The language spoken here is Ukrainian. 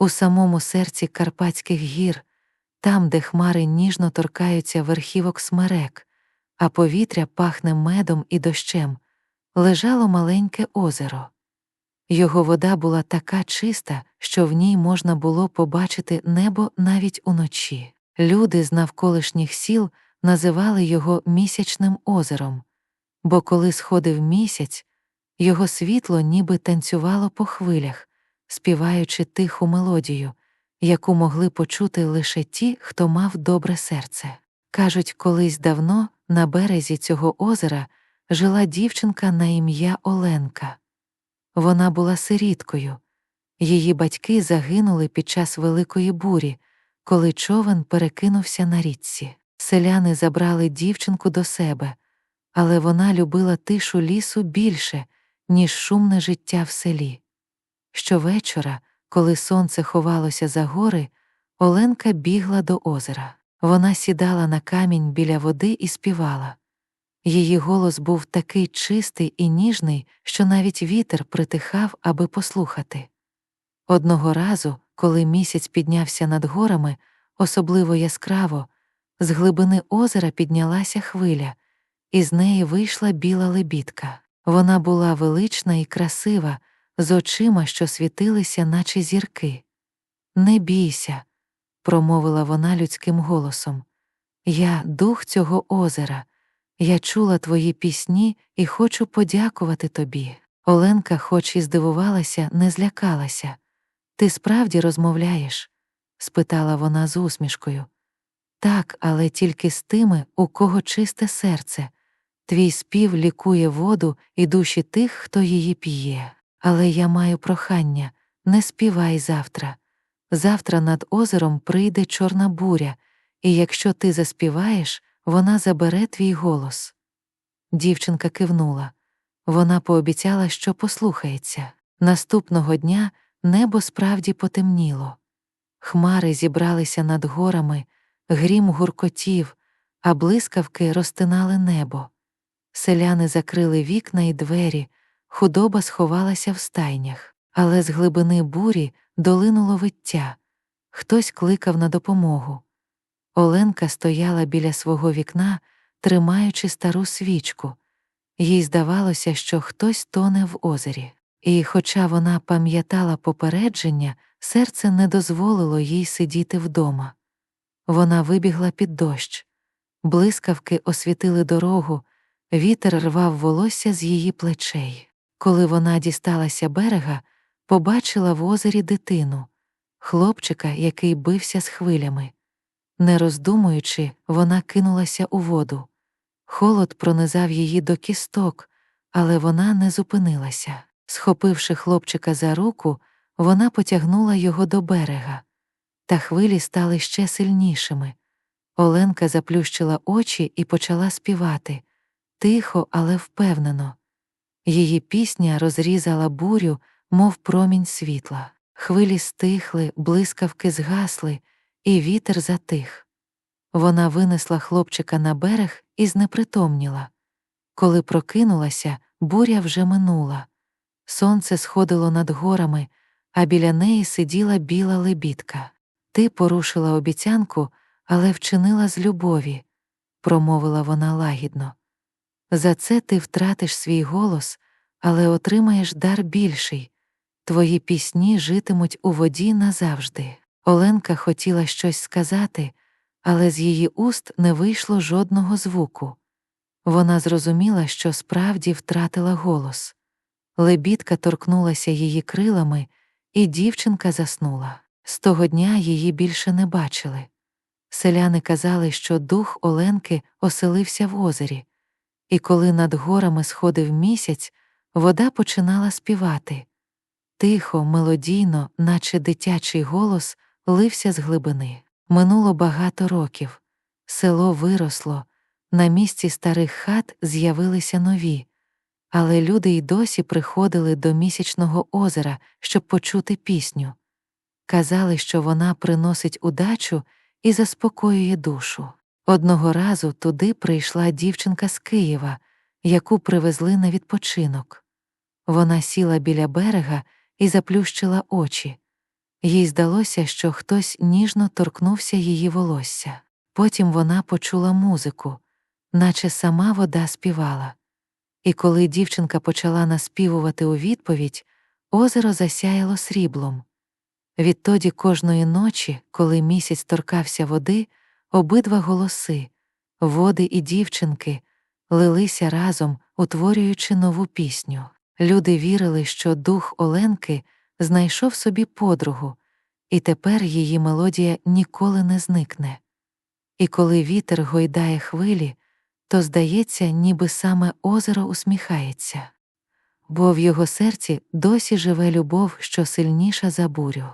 у самому серці Карпатських гір, там, де хмари ніжно торкаються верхівок смерек, а повітря пахне медом і дощем, лежало маленьке озеро. Його вода була така чиста, що в ній можна було побачити небо навіть уночі. Люди з навколишніх сіл називали його місячним озером, бо коли сходив місяць, його світло ніби танцювало по хвилях, співаючи тиху мелодію, яку могли почути лише ті, хто мав добре серце. Кажуть, колись давно на березі цього озера жила дівчинка на ім'я Оленка. Вона була сиріткою. Її батьки загинули під час великої бурі, коли човен перекинувся на річці. Селяни забрали дівчинку до себе, але вона любила тишу лісу більше, ніж шумне життя в селі. Щовечора, коли сонце ховалося за гори, Оленка бігла до озера. Вона сідала на камінь біля води і співала. Її голос був такий чистий і ніжний, що навіть вітер притихав, аби послухати. Одного разу, коли місяць піднявся над горами, особливо яскраво, з глибини озера піднялася хвиля, і з неї вийшла біла лебідка. Вона була велична і красива, з очима, що світилися, наче зірки. Не бійся, промовила вона людським голосом. Я дух цього озера. Я чула твої пісні і хочу подякувати тобі. Оленка, хоч і здивувалася, не злякалася. Ти справді розмовляєш? спитала вона з усмішкою. Так, але тільки з тими, у кого чисте серце. Твій спів лікує воду і душі тих, хто її п'є. Але я маю прохання не співай завтра. Завтра над озером прийде чорна буря, і якщо ти заспіваєш, вона забере твій голос. Дівчинка кивнула. Вона пообіцяла, що послухається. Наступного дня небо справді потемніло. Хмари зібралися над горами, грім гуркотів, а блискавки розтинали небо. Селяни закрили вікна і двері, худоба сховалася в стайнях, але з глибини бурі долинуло виття. Хтось кликав на допомогу. Оленка стояла біля свого вікна, тримаючи стару свічку. Їй здавалося, що хтось тоне в озері. І, хоча вона пам'ятала попередження, серце не дозволило їй сидіти вдома. Вона вибігла під дощ. Блискавки освітили дорогу, вітер рвав волосся з її плечей. Коли вона дісталася берега, побачила в озері дитину, хлопчика, який бився з хвилями. Не роздумуючи, вона кинулася у воду. Холод пронизав її до кісток, але вона не зупинилася. Схопивши хлопчика за руку, вона потягнула його до берега, та хвилі стали ще сильнішими. Оленка заплющила очі і почала співати тихо, але впевнено. Її пісня розрізала бурю, мов промінь світла. Хвилі стихли, блискавки згасли, і вітер затих. Вона винесла хлопчика на берег і знепритомніла. Коли прокинулася, буря вже минула. Сонце сходило над горами, а біля неї сиділа біла лебідка. Ти порушила обіцянку, але вчинила з любові, промовила вона лагідно. За це ти втратиш свій голос, але отримаєш дар більший. Твої пісні житимуть у воді назавжди. Оленка хотіла щось сказати, але з її уст не вийшло жодного звуку. Вона зрозуміла, що справді втратила голос. Лебідка торкнулася її крилами, і дівчинка заснула. З того дня її більше не бачили. Селяни казали, що дух Оленки оселився в озері, і коли над горами сходив місяць, вода починала співати. Тихо, мелодійно, наче дитячий голос, лився з глибини. Минуло багато років. Село виросло, на місці старих хат з'явилися нові, але люди й досі приходили до місячного озера, щоб почути пісню. Казали, що вона приносить удачу і заспокоює душу. Одного разу туди прийшла дівчинка з Києва, яку привезли на відпочинок. Вона сіла біля берега і заплющила очі. Їй здалося, що хтось ніжно торкнувся її волосся. Потім вона почула музику, наче сама вода співала. І коли дівчинка почала наспівувати у відповідь, озеро засяяло сріблом. Відтоді кожної ночі, коли місяць торкався води, обидва голоси, води і дівчинки, лилися разом, утворюючи нову пісню. Люди вірили, що дух Оленки знайшов собі подругу, і тепер її мелодія ніколи не зникне. І коли вітер гойдає хвилі, то здається, ніби саме озеро усміхається, бо в його серці досі живе любов, що сильніша за бурю.